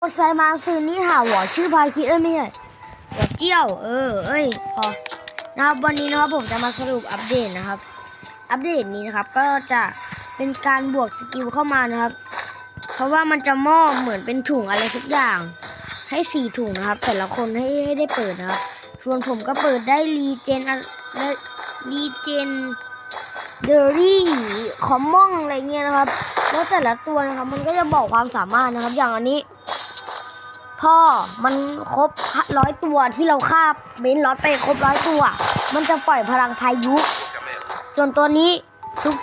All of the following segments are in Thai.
โอไซมาซึนี่หาหัวชื่อพายคิดเอ้ยไม่ใช่หัวเจี้ยว เออ เอ้ย พอ นะครับวันนี้นะครับผมจะมาสรุปอัปเดตนะครับ อัปเดตนี้นะครับก็จะเป็นการบวกสกิลเข้ามานะครับ เพราะว่ามันจะมอบเหมือนเป็นถุงอะไรทุกอย่าง ให้สี่ถุงนะครับ แต่ละคนให้ให้ได้เปิดนะครับ ส่วนผมก็เปิดได้รีเจนได้รีเจนเดอรี่คอมมองอะไรเงี้ยนะครับ แล้วแต่ละตัวนะครับมันก็จะบอกความสามารถนะครับ อย่างอันนี้ พ่อมันครบร้อยตัวที่เราคาเบนล็อตไปครบร้อยตัว มันจะปล่อยพลังพายุ ส่วนตัวนี้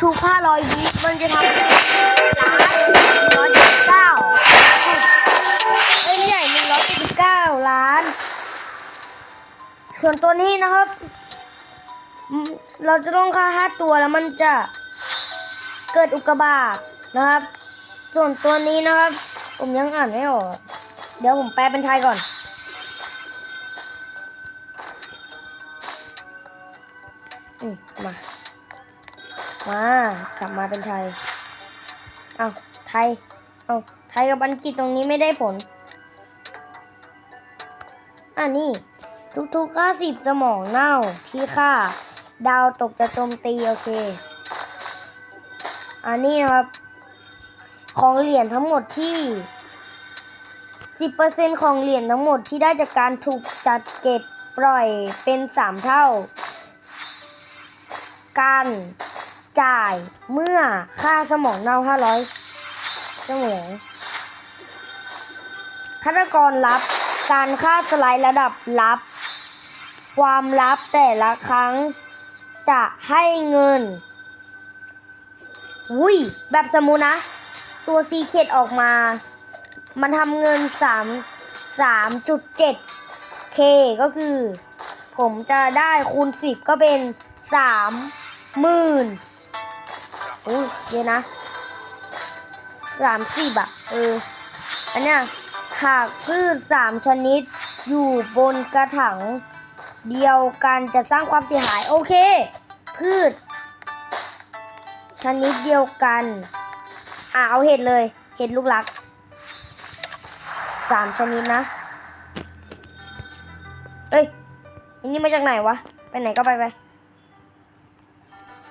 ทุกๆห้าร้อยวิมันจะทำให้ล้านร้อยเจ็ดสิบเก้าเอ้ยไม่ใหญ่หนึ่งร้อยเจ็ดสิบเก้าล้าน ส่วนตัวนี้นะครับ เราจะต้องฆ่าห้าตัวแล้วมันจะเกิดอุกกาบาตนะครับ ส่วนตัวนี้นะครับ ผมยังอ่านไม่ออก เดี๋ยวผมแปลเป็นไทยก่อน อืมมา มากลับมาเป็นไทย เอาไทย เอาไทยกับอังกฤษตรงนี้ไม่ได้ผล อ่านี่ ทุกๆค่าสิบสมองเน่าที่ค่า ดาวตกจะโจมตีโอเค อันนี้นะครับ ของเหรียญทั้งหมดที่ 10%ของเหรียญทั้งหมดที่ได้จากการถูกจัดเก็บปล่อยเป็น 3 เท่า การจ่ายเมื่อค่าสมองเน่า 500 สมองฆาตกรลับการค่าสไลด์ระดับลับ ความลับแต่ละครั้งจะให้เงินอุ้ยแบบสมมุตินะ ตัวซีเคดออกมา มันทำเงิน3 3.7 k ก็คือ ผมจะได้คูณ10ก็เป็น3หมื่นอุ้ยเยอะนะ30อะเออ อันเนี้ยหากพืช3ชนิดอยู่บนกระถางเดียวกันจะสร้างความเสียหาย โอเค พืช ชนิดเดียวกัน อ่าเอาเห็ดเลย เห็ดลูกรัก สามชนิดนะ เอ้ยอันนี้มาจากไหนวะ ไปไหนก็ไปไป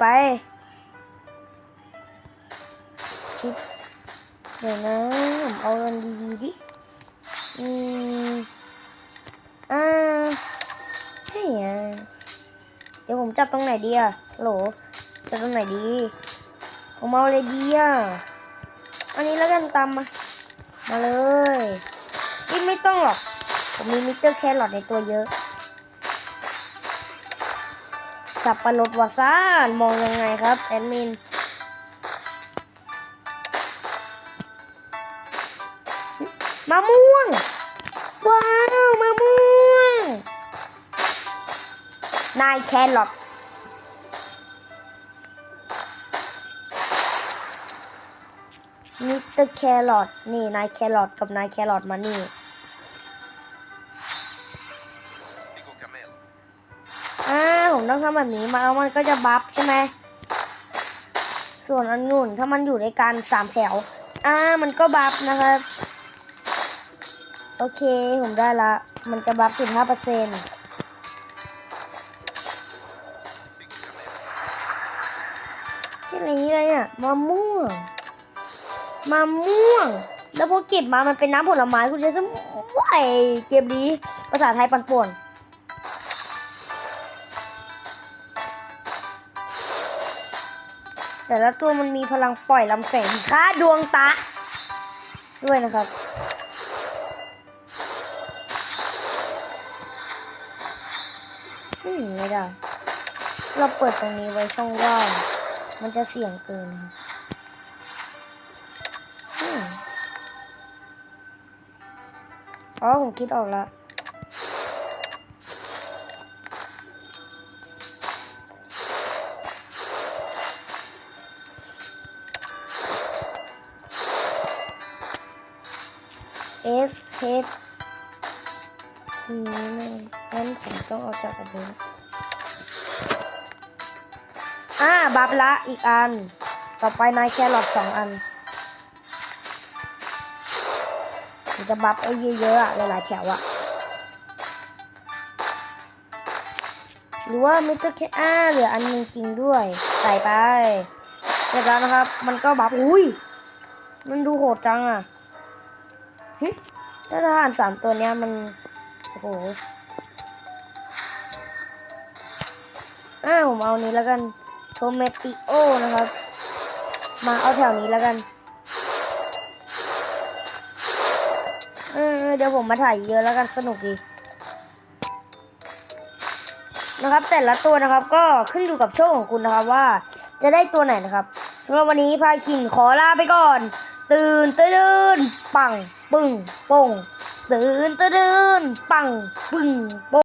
ไป ชิปเดี๋ยวนะผมเอาอันดีๆดิ อืมอ่าใช่อะเดี๋ยวผมจับตรงไหนดีอะโหล จับตรงไหนดี ผมเอาอะไรดีอะอันนี้แล้วกันตามมา มาเลย ไม่ต้องหรอก ผมมีมิสเตอร์แครอทในตัวเยอะ สับปะรดวาซานมองยังไงครับ แอดมิน มะม่วง ว้าว มะม่วง นายแครอท เตอร์แครอทนี่นายแครอทกับนายแครอทมานี่อ่าผมต้องทำแบบนี้มาแล้วมันก็จะบัฟใช่ไหมส่วนองุ่นถ้ามันอยู่ในการสามแถวอ่ามันก็บัฟนะครับ โอเค ผมได้ละ มันจะบัฟสิบห้าเปอร์เซ็นต์ชื่ออะไรนี้เลยเนี่ยมะม่วง มะม่วง แล้วพอเก็บมามันเป็นน้ำผลไม้คุณจะสมวยเก็บดีภาษาไทยปั่นป่วนแต่ละตัวมันมีพลังปล่อยลำแสงค่าดวงตา ด้วยนะครับอืมไม่ได้ เราเปิดตรงนี้ไว้ช่องว่างมันจะเสี่ยงเกินครับ อ๋อผมคิดออกแล้ว F H ทีนี้ไม่งั้นผมต้องเอาจากอันนี้อ่าบับละอีกอัน ต่อไปนายแครอทสองอัน นมันจะบัฟเอาเยอะๆหลายๆแถวอะหรือว่ามิสเตอร์แคอ้าเหลืออันนึงจริงด้วย ใส่ไปเสร็จแล้วนะครับ มันก็บัฟอุ้ย มันดูโหดจังอะถ้าทหารสามตัวเนี้ยมัน โอ้โหอ้าผมเอานี้แล้วกันโทเมติโอนะครับ มาเอาแถวนี้แล้วกัน เดี๋ยวผมมาถ่ายเยอะแล้วกันสนุกดีนะครับ แต่ละตัวนะครับก็ขึ้นอยู่กับโชคของคุณนะครับว่าจะได้ตัวไหนนะครับสำหรับวันนี้พายคินขอลาไปก่อน ตื่นตื่นปังปึ้งโป่งตื่นตื่นปังปึ้งโป่ง